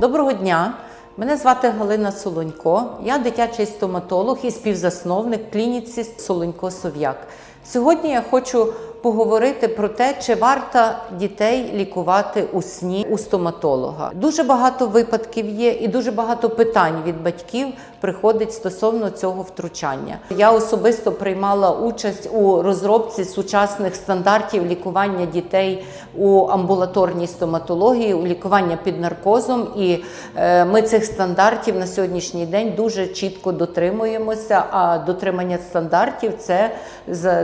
Доброго дня! Мене звати Галина Солонько. Я дитячий стоматолог і співзасновник клініці Солонько Сов'як. Сьогодні я хочу поговорити про те, чи варто дітей лікувати у сні у стоматолога. Дуже багато випадків є, і дуже багато питань від батьків приходить стосовно цього втручання. Я особисто приймала участь у розробці сучасних стандартів лікування дітей у амбулаторній стоматології, у лікування під наркозом. І е, ми цих стандартів на сьогоднішній день дуже чітко дотримуємося. А дотримання стандартів це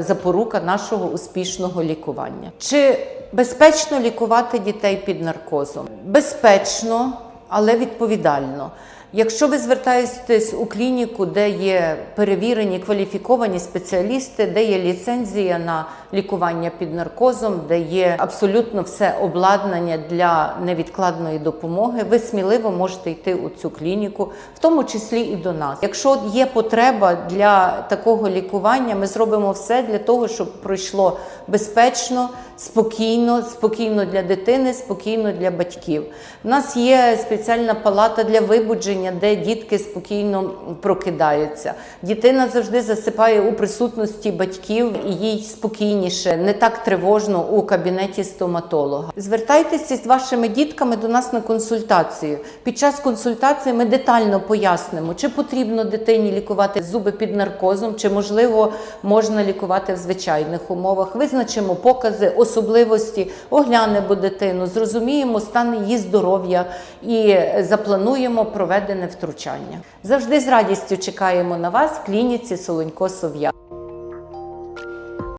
запорука нашого успішного лікування. Чи безпечно лікувати дітей під наркозом? Безпечно, але відповідально. Якщо ви звертаєтесь у клініку, де є перевірені кваліфіковані спеціалісти, де є ліцензія на лікування під наркозом, де є абсолютно все обладнання для невідкладної допомоги, ви сміливо можете йти у цю клініку, в тому числі і до нас. Якщо є потреба для такого лікування, ми зробимо все для того, щоб пройшло безпечно, спокійно, спокійно для дитини, спокійно для батьків. У нас є спеціальна палата для вибудження, де дітки спокійно прокидаються. Дитина завжди засипає у присутності батьків і їй спокійніше, не так тривожно у кабінеті стоматолога. Звертайтеся з вашими дітками до нас на консультацію. Під час консультації ми детально пояснимо, чи потрібно дитині лікувати зуби під наркозом, чи можливо можна лікувати в звичайних умовах. Визначимо покази, особливості, оглянемо дитину, зрозуміємо стан її здоров'я і заплануємо проведене втручання. Завжди з радістю чекаємо на вас в клініці Солонько Сов'я.